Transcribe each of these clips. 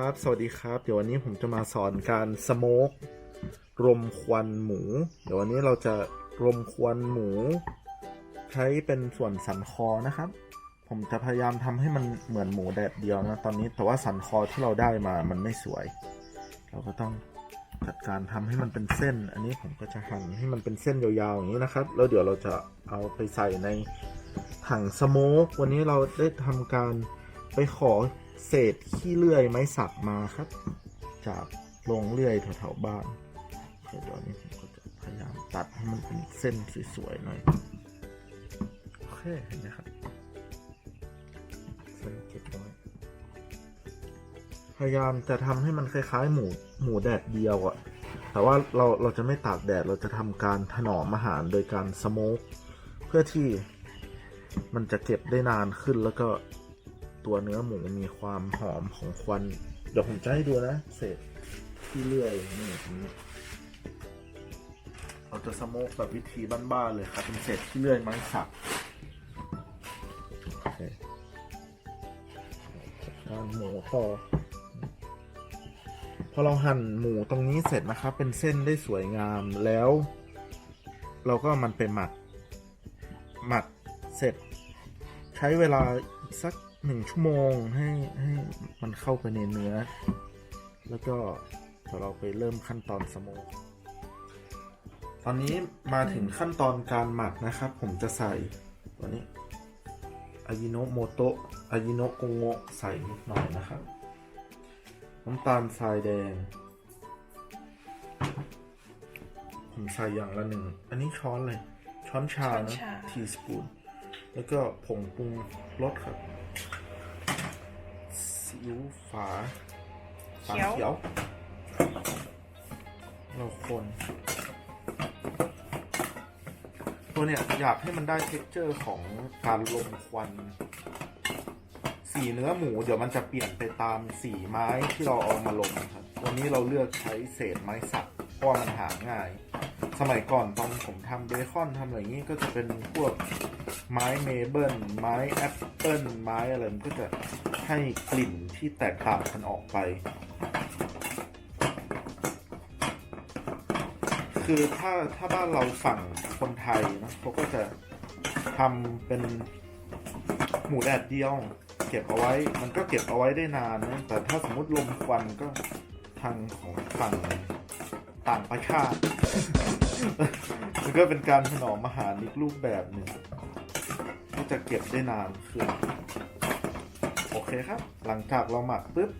ครับ สวัสดีครับ เดี๋ยววันนี้ผมจะมาสอนการสโมกรมควันหมู เดี๋ยววันนี้เราจะรมควันหมู ใช้เป็นส่วนสันคอนะครับ ผมจะพยายามทำให้มันเหมือนหมูแดดเดียวนะตอนนี้ แต่ว่าสันคอที่เราได้มามันไม่สวย เราก็ต้องจัดการทำให้มันเป็นเส้น อันนี้ผมก็จะหั่นให้มันเป็นเส้นยาวๆอย่างนี้นะครับ แล้วเดี๋ยวเราจะเอาไปใส่ในถังสโมกวันนี้เราได้ทำการไปขอ เศษขี้เลื่อยไม้สักมาครับ จากโรงเลื่อยแถวๆบ้านโอเคเดี๋ยวนี้ผมก็จะพยายามตัดให้มันเป็นเส้นสวยๆหน่อยโอเคเห็นไหมครับเส้นเก็บไว้พยายามจะทำให้มันคล้ายๆ หมูหมูแดดเดียวอะ่ะแต่ว่าเราเราจะไม่ตากแดดเราจะทำการถนอมอาหารโดยการสโมกเพื่อที่มันจะเก็บได้นานขึ้นแล้วก็ ตัวเนื้อหมูมีความหอมของควัน เดี๋ยวผมจะให้ดูนะ เศษที่เลื่อยนี่ตรงนี้เราจะสโมกแบบวิธีบ้านๆเลยครับเป็นเศษที่เลื่อยไม้สักโอเคจัดการหมูพอพอเราหั่นหมูตรงนี้เสร็จนะครับ เป็นเส้นได้สวยงามแล้ว เราก็เอามันไปหมัก หมักเสร็จ ใช้เวลาอีกสัก หนึ่งชั่วโมงให้ให้มันเข้าไปในเนื้อ แล้วก็เดี๋ยวเราไปเริ่มขั้นตอนสโมกตอนนี้มาถึงขั้นตอนการหมักนะครับ ผมจะใส่ตัวนี้อายิโนโมโตะอายิโนโกโงะใส่นิดหน่อยนะครับ น้ำตาลทรายแดง ผมใส่อย่างละหนึ่ง อันนี้ช้อนเลย ช้อนชาช้อนนะชาทีสปูน แล้วก็ผงปรุงรสครับ ซีอิ๊วฝาฝาเขียว เราคนตัวเนี่ยอยากให้มันได้เท็กเจอร์ของการลมควัน สีเนื้อหมูเดี๋ยวมันจะเปลี่ยนไปตามสีไม้ที่เราเอามาลงนะครับวันนี้เราเลือกใช้เศษไม้สักเพราะว่ามันหาง่าย สมัยก่อนตอนผมทำเบคอนทำอะไรอย่างนี้ก็จะเป็นพวกไม้เมเบิลไม้แอปเปิลไม้อะไรมันก็จะ ให้กลิ่นที่แตกต่างกันออกไป คือถ้าถ้าบ้านเราฝั่งคนไทยนะเขาก็จะทำเป็นหมูแดดเดียว เก็บเอาไว้ มันก็เก็บเอาไว้ได้นานนะแต่ถ้าสมมติลมควันก็ทางของฝั่งต่างประเทศมันก็เป็นการถนอมอาหารอีกรูปแบบหนึ่งก็จะเก็บได้นานขึ้น โอเคครับ หลังจากเราหมักปุ๊บ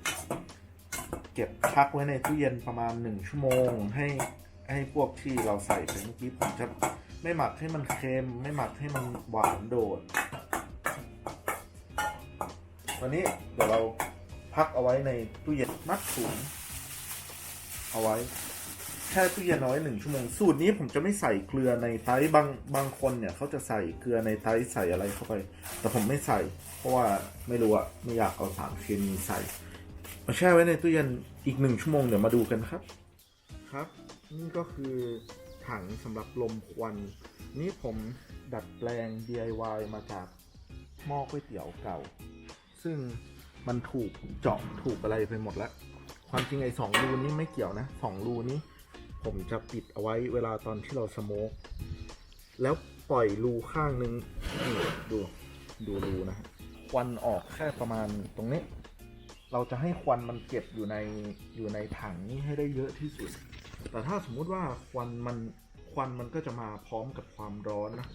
เก็บพักไว้ในตู้เย็นประมาณหนึ่งชั่วโมง ให้ให้พวกที่เราใส่ไปเมื่อกี้ผมจะไม่หมักให้มันเค็ม ไม่หมักให้มันหวานโดดวันนี้เดี๋ยวเราพักเอาไว้ในตู้เย็นมัดถุงเอาไว้ ช่ตู้เย็นเอาไว้หนึ่งชั่วโมง สูตรนี้ผมจะไม่ใส่เกลือในไตบางบางคนเนี่ยเขาจะใส่เกลือในไตใส่อะไรเข้าไป แต่ผมไม่ใส่ เพราะว่าไม่รู้อะไม่อยากเอาสารเคมีใส่มาแช่ไว้ในตู้เย็นอีกหนึ่งชั่วโมงเดี๋ยวมาดูกันครับครับ นี่ก็คือถังสำหรับลมควัน นี่ผมดัดแปลง DIY มาจากหม้อก๋วยเตี๋ยวเก่า ซึ่งมันถูกเจาะถูกอะไรไปหมดแล้ว ความจริงไอ้สองรูนี้ไม่เกี่ยวนะสองรูนี้ ผมจะปิดเอาไว้เวลาตอนที่เราสโมกแล้วปล่อยรูข้างนึงนี่ดูดูรูนะฮะควันออกแค่ประมาณตรงนี้ เราจะให้ควันมันเก็บอยู่ในอยู่ในถังนี้ให้ได้เยอะที่สุด แต่ถ้าสมมุติว่าควันมันควันมันก็จะมาพร้อมกับความร้อนนะ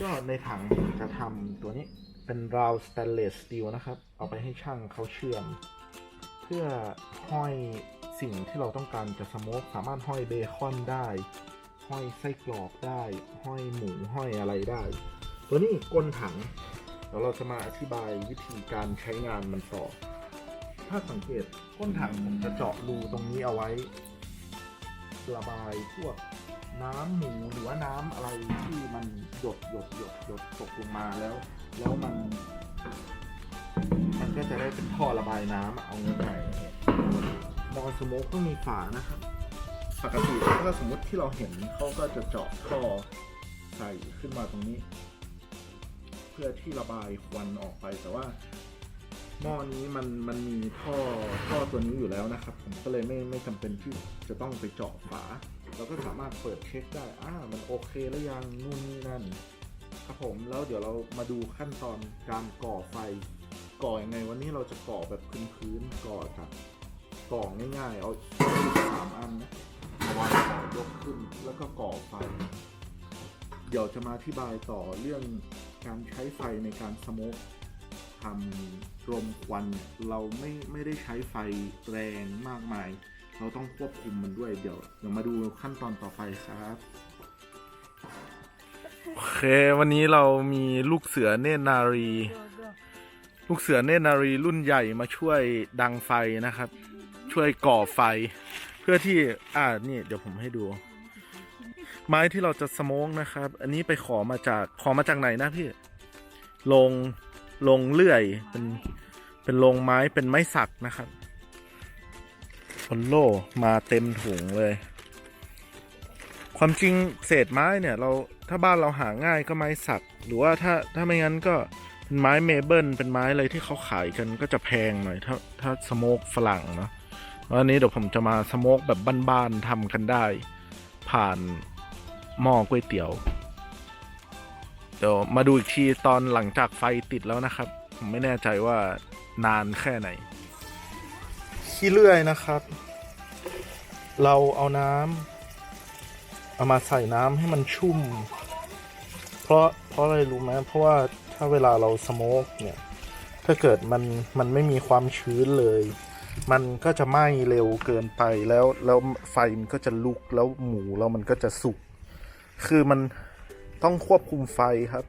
ก็ในถังจะทำตัวนี้เป็นราวส t ต n เลสสตีลนะครับ เอาไปให้ช่างเขาเชื่อม เพื่อห้อย สิ่งที่เราต้องการจะสโมกสามารถห้อยเบคอนได้ ห้อยไส้กรอกได้ ห้อยหมูห้อยอะไรได้ ตัวนี้ก้นถังเดี๋ยวเราจะมาอธิบายวิธีการใช้งานมันต่อ ถ้าสังเกตก้นถังผมจะเจาะรูตรงนี้เอาไว้ ระบายพวกน้ำหมูหรือว่าน้ำอะไรที่มันหยดหยดหยดหยดตกลงมาแล้ว แล้วมัน มันก็จะได้เป็นท่อระบายน้ำเอาง่ายๆ มอสโมกก็มีฝานะครับปกติถ้าสมมติที่เราเห็นเขาก็จะเจาะท่อใส่ขึ้นมาตรงนี้ เพื่อที่ระบายควันออกไปแต่ว่าหม้อนี้มันมันมีท่อท่อตัวนี้อยู่แล้วนะครับ ผมก็เลยไม่ไม่จำเป็นที่จะต้องไปเจาะฝาเราก็สามารถเปิดเช็คได้อ่ามันโอเคแล้วยังนู่นนี่นั่นครับผมแล้วเดี๋ยวเรามาดูขั้นตอนการก่อไฟ ก่อยังไงวันนี้เราจะก่อแบบพื้นพื้นๆก่อจาก ก่อง่ายๆ เอาสามอันนะมาวางก่อยกขึ้นแล้วก็ก่อไฟ เดี๋ยวจะมาอธิบายต่อเรื่องการใช้ไฟในการสโมกทำรมควันเนี่ยเราไม่ไม่ได้ใช้ไฟแรงมากมาย เราต้องควบคุมมันด้วยเดี๋ยวเดี๋ยวมาดูขั้นตอนต่อไปครับโอเควันนี้เรามีลูกเสือเนตรนารี ลูกเสือเนตรนารีรุ่นใหญ่มาช่วยดังไฟนะครับ ช่วยก่อไฟ เพื่อที่อ่านี่เดี๋ยวผมให้ดู ไม้ที่เราจะสโมกนะครับ อันนี้ไปขอมาจากขอมาจากไหนนะพี่ลงลงเลื่อยเป็นเป็นลงไม้เป็นไม้สักนะครับพลโลมาเต็มถุงเลย ความจริงเศษไม้เนี่ย เราถ้าบ้านเราหาง่ายก็ไม้สัก หรือว่าถ้าถ้าไม่งั้นก็เป็นไม้เมเบิลเป็นไม้อะไรที่เขาขายกันก็จะแพงหน่อย ถ้าถ้าสโมกฝรั่งเนาะ วันนี้เดี๋ยวผมจะมาสโมกแบบบ้านๆทำกันได้ ผ่านหม้อก๋วยเตี๋ยว เดี๋ยวมาดูอีกทีตอนหลังจากไฟติดแล้วนะครับ ผมไม่แน่ใจว่านานแค่ไหน ขี้เลื่อยนะครับ เราเอาน้ำเอามาใส่น้ำให้มันชุ่ม เพราะเพราะอะไรรู้ไหมเพราะว่าถ้าเวลาเราสโมกเนี่ย ถ้าเกิดมันมันไม่มีความชื้นเลย มันก็จะไหม้เร็วเกินไปแล้วแล้วไฟมันก็จะลุกแล้วหมูแล้วมันก็จะสุก คือมันต้องควบคุมไฟครับ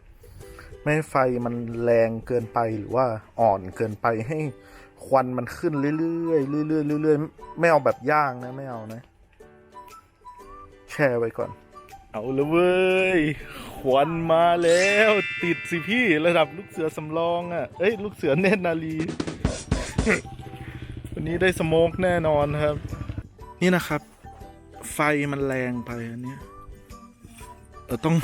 ไม่ให้ไฟมันแรงเกินไปหรือว่าอ่อนเกินไปให้ควันมันขึ้นเรื่อยๆเรื่อยๆเรื่อยๆไม่เอาแบบย่างนะไม่เอานะ แช่ไว้ก่อน เอาละเว้ยควันมาแล้ว ติดสิพี่ระดับลูกเสือสำรองอะ่ะเอ้ยลูกเสือเนตรนารี วันนี้ได้สโมกแน่นอนครับ นี่นะครับ ไฟมันแรงไปอันนี้ยเออต้อง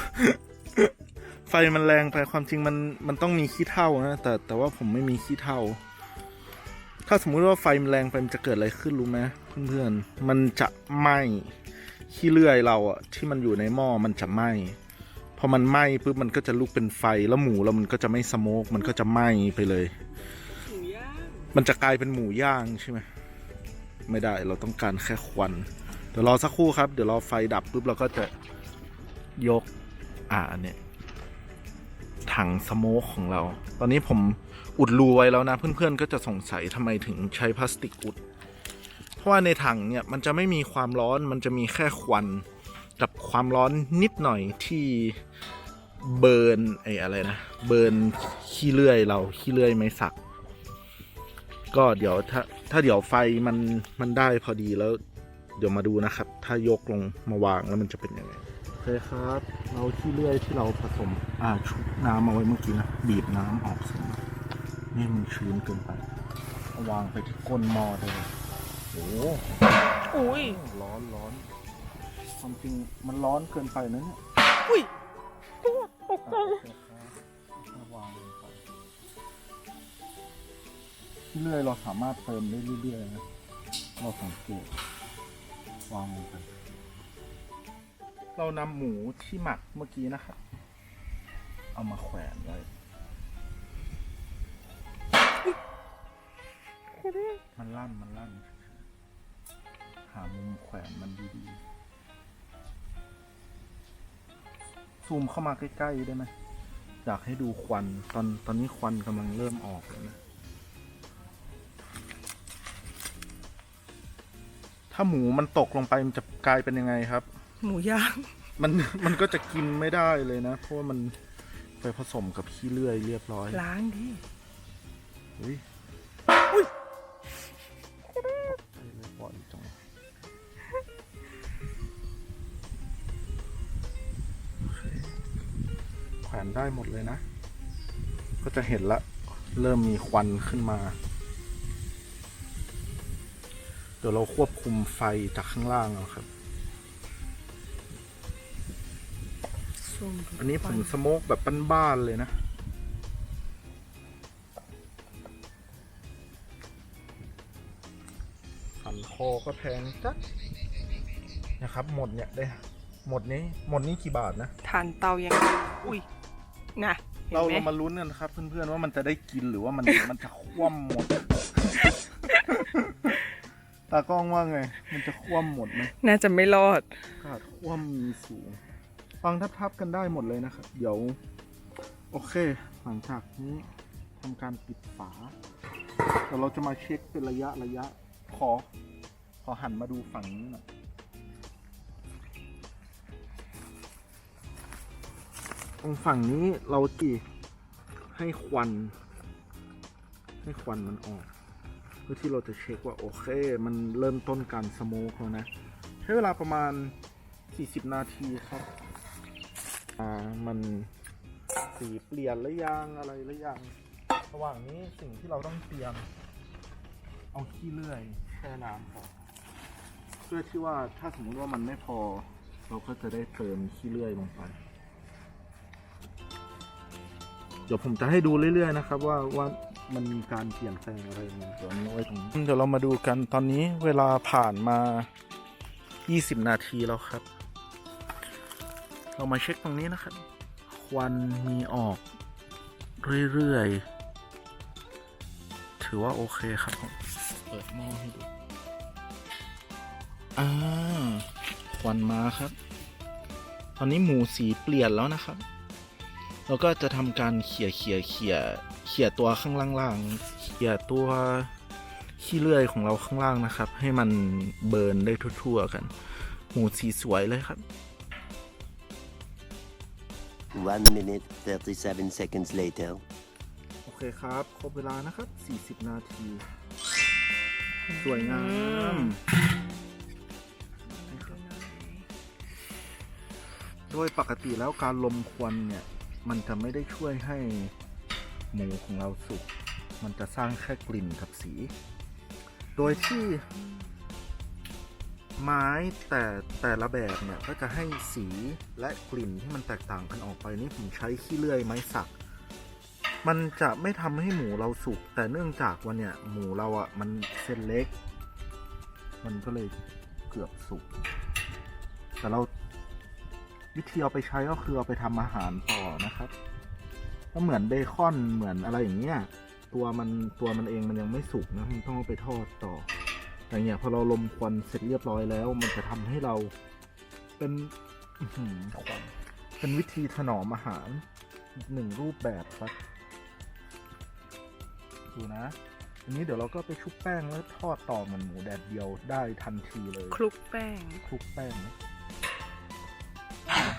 ไฟมันแรงไปความจริงมันมันต้องมีขี้เท่านะแต่แต่ว่าผมไม่มีขี้เท่า ถ้าสมมุติว่าไฟมันแรงไปมันจะเกิดอะไรขึ้นรู้ไหมเพื่อนๆมันจะไหม้ขี้เลื่อยเราอะที่มันอยู่ในหม้อมันจะไหม้พอมันไหม้ปุ๊บมันก็จะลุกเป็นไฟแล้วหมูแล้วมันก็จะไม่สโมกมันก็จะไหม้ไปเลย มันจะกลายเป็นหมูย่างใช่ไหมไม่ได้เราต้องการแค่ควัน เดี๋ยวรอสักครู่ครับ เดี๋ยวรอไฟดับปุ๊บเราก็จะยกอ่าเนี่ยถังสโมกของเรา ตอนนี้ผมอุดรูไว้แล้วนะ เพื่อนๆก็จะสงสัยทำไมถึงใช้พลาสติกอุด เพราะว่าในถังเนี่ยมันจะไม่มีความร้อนมันจะมีแค่ควันกับความร้อนนิดหน่อยที่เบิร์นไอ้อะไรนะ เบิร์นขี้เลื่อยเราขี้เลื่อยไม้สัก ก็เดี๋ยวถ้าถ้าเดี๋ยวไฟมันมันได้พอดีแล้ว เดี๋ยวมาดูนะครับ ถ้ายกลงมาวางแล้วมันจะเป็นยังไงโอเคครับ เราขี้เลื่อยที่เราผสมอ่าชุบน้ำเอาไว้เมื่อกี้นะบีบน้ำออกเสร็จนะนี่มันชื้นเกินไปเอาวางไปที่ก้นหม้อได้เลยโอ้โหอุ้ยร้อนร้อนความจริงมันร้อนเกินไปนะเนี่ยอุ้ย เรื่อยๆเราสามารถเติมได้เรื่อยๆนะเราสังเกตวางลงไปเรานำหมูที่หมักเมื่อกี้นะครับ เอามาแขวนไว้มันลั่นมันลั่น หามุมแขวนมันดีๆ ซูมเข้ามาใกล้ๆได้ไหมอยากให้ดูควัน ตอนตอนนี้ควันกำลังเริ่มออกแล้วนะ ถ้าหมูมันตกลงไปมันจะกลายเป็นยังไงครับ หมูย่าง มันมันก็จะกินไม่ได้เลยนะ เพราะว่ามันไปผสมกับขี้เลื่อยเรียบร้อยล้างดิอุ้ยตกใจเลยบ่อยจังโอเคแขวนได้หมดเลยนะ ก็จะเห็นละ เริ่มมีควันขึ้นมา ดี๋ยวเราควบคุมไฟจากข้างล่างเอาครับ อันนี้ผมสโมกแบบบ้านๆเลยนะสันคอก็แพงจัดนะครับ หมดเนี่ยได้หมดนี้หมดนี้กี่บาทนะทานเตายังอุ้ยนะเราเรามาลุ้นกันครับ เพื่อนๆว่ามันจะได้กินหรือว่ามันมันจะคว่ำหมด ตากล้องว่าไง มันจะคว่ำหมดไหมน่าจะไม่รอดขาดคว่ำมีสูง ฟังทับๆกันได้หมดเลยนะครับ เดี๋ยว โอเค หลังจากนี้ทำการปิดฝาเดี๋ยวเราจะมาเช็คเป็นระยะระยะ ขอ ขอหันมาดูฝั่งนี้หน่อยตรงฝั่งนี้เราจีให้ควัน ให้ควันมันออกเพื่อที่เราจะเช็คว่าโอเค มันเริ่มต้นการสโมกแล้วนะ ใช้เวลาประมาณ 40 นาทีครับ อ่า มันสีเปลี่ยนหรือยังอะไรหรือยังระหว่างนี้สิ่งที่เราต้องเตรียม เอาขี้เลื่อยแช่น้ำก่อนเพื่อที่ว่าถ้าสมมติว่ามันไม่พอ เราก็จะได้เติมขี้เลื่อยลงไป เดี๋ยวผมจะให้ดูเรื่อยๆนะครับ ว่าว่า มันมีการเปลี่ยนแปลงอะไรยังไงเดี๋ยวนี้ไว้ตรงนี้เดี๋ยวเรามาดูกันตอนนี้เวลาผ่านมา 20 นาทีแล้วครับ เรามาเช็คตรงนี้นะครับ ควันมีออกเรื่อยๆ ถือว่าโอเคครับผมเปิดหม้อให้ดูอ่าควันมาครับ ตอนนี้หมูสีเปลี่ยนแล้วนะครับ เราก็จะทำการเขี่ยเขี่ยเขี่ย ขี่ยตัวข้างล่างๆเขี่ยตัวขี้เลื่อยของเราข้างล่างนะครับ ให้มันเบิร์นได้ทั่วๆกันหมูสีสวยเลยครับ One minute, 37 seconds later. โอเคครับ ครบเวลานะครับ 40 นาที สวยงามโดยปกติแล้วการลมควันเนี่ย มันจะไม่ได้ช่วยให้ หมูของเราสุก มันจะสร้างแค่กลิ่นกับสี โดยที่ ไม้แต่แต่ละแบบเนี่ยก็จะให้สีและกลิ่นที่มันแตกต่างกันออกไปนี่ผมใช้ขี้เลื่อยไม้สัก มันจะไม่ทำให้หมูเราสุก แต่เนื่องจากว่าเนี่ยหมูเราอะ่ะมันเส้นเล็ก มันก็เลยเกือบสุก แต่เราวิธีเอาไปใช้ก็คือเอาไปทำอาหารต่อนะครับ ก็เหมือนเบคอนเหมือนอะไรอย่างเงี้ย ตัวมันตัวมันเองมันยังไม่สุกนะมันต้องเอาไปทอดต่อ แต่เนี่ยพอเราลมควันเสร็จเรียบร้อยแล้ว มันจะทำให้เราเป็นอื้อหือควันเป็นวิธีถนอมอาหารอีกหนึ่งรูปแบบครับดูนะอันนี้เดี๋ยวเราก็ไปชุบแป้งแล้วทอดต่อเหมือนหมูแดดเดียวได้ทันทีเลย คลุกแป้ง คลุกแป้งนะ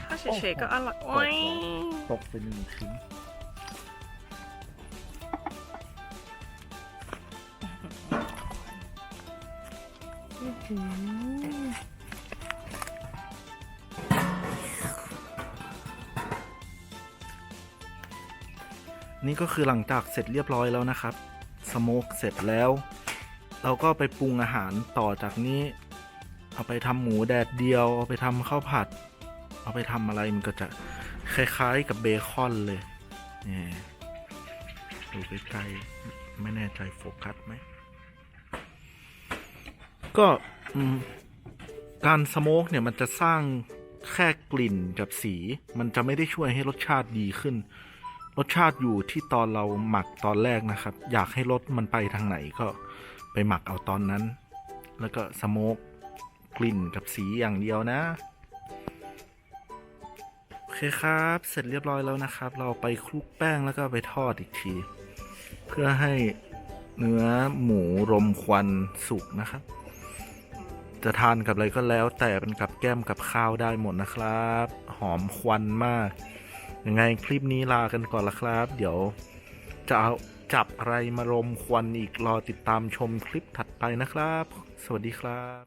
ถ้าเฉยๆก็อร่อยโอ้โอ้โหยตกไปหนึ่งชิ้น นี่ก็คือหลังจากเสร็จเรียบร้อยแล้วนะครับ สโมกเสร็จแล้ว เราก็ไปปรุงอาหารต่อจากนี้ เอาไปทำหมูแดดเดียว เอาไปทำข้าวผัด เอาไปทำอะไรมันก็จะคล้ายๆกับเบคอนเลยนี่ดูใกล้ๆไม่แน่ใจโฟกัสไหม ก็การสโมกเนี่ยมันจะสร้างแค่กลิ่นกับสี มันจะไม่ได้ช่วยให้รสชาติดีขึ้น รสชาติอยู่ที่ตอนเราหมักตอนแรกนะครับ อยากให้รสมันไปทางไหนก็ไปหมักเอาตอนนั้น แล้วก็สโมกกลิ่นกับสีอย่างเดียวนะโอเคครับ เสร็จเรียบร้อยแล้วนะครับ เราไปคลุกแป้งแล้วก็ไปทอดอีกที เพื่อให้เนื้อหมูรมควันสุกนะครับ จะทานกับอะไรก็แล้ว แต่เป็นกับแก้มกับข้าวได้หมดนะครับ หอมควันมาก ยังไงคลิปนี้ลากันก่อนละครับ เดี๋ยวจะเอาจับอะไรมารมควันอีกรอติดตามชมคลิปถัดไปนะครับ สวัสดีครับ